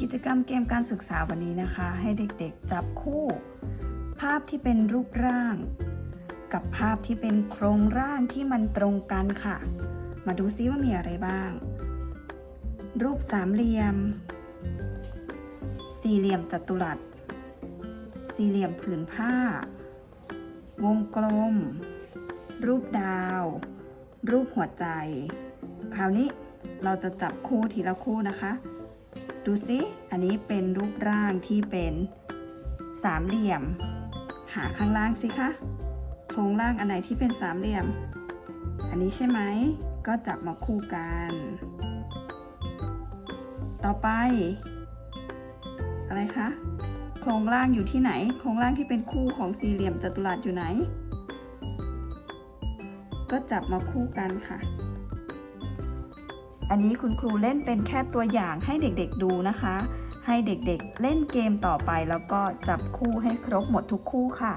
กิจกรรมเกมการศึกษาวันนี้นะคะ ให้เด็กๆจับคู่ ภาพที่เป็นรูปร่าง กับภาพที่เป็นโครงร่างที่มันตรงกันค่ะ มาดูซิว่ามีอะไรบ้าง รูปสามเหลี่ยม สี่เหลี่ยมจัตุรัส สี่เหลี่ยมผืนผ้า วงกลม รูปดาว รูปหัวใจ คราวนี้เราจะจับคู่ทีละคู่นะคะ ดูสิ อันนี้เป็นรูปร่างที่เป็นสามเหลี่ยม หาข้างล่างสิคะ โครงล่างอันไหนที่เป็นสามเหลี่ยม อันนี้ใช่ไหม ก็จับมาคู่กัน ต่อไป อะไรคะ โครงล่างอยู่ที่ไหน โครงล่างที่เป็นคู่ของสี่เหลี่ยมจัตุรัสอยู่ไหน ก็จับมาคู่กันค่ะ อันนี้คุณครูเล่นเป็นแค่ตัวอย่างให้เด็กๆดูนะคะ ให้เด็กๆเล่นเกมต่อไปแล้วก็จับคู่ให้ครบหมดทุกคู่ค่ะ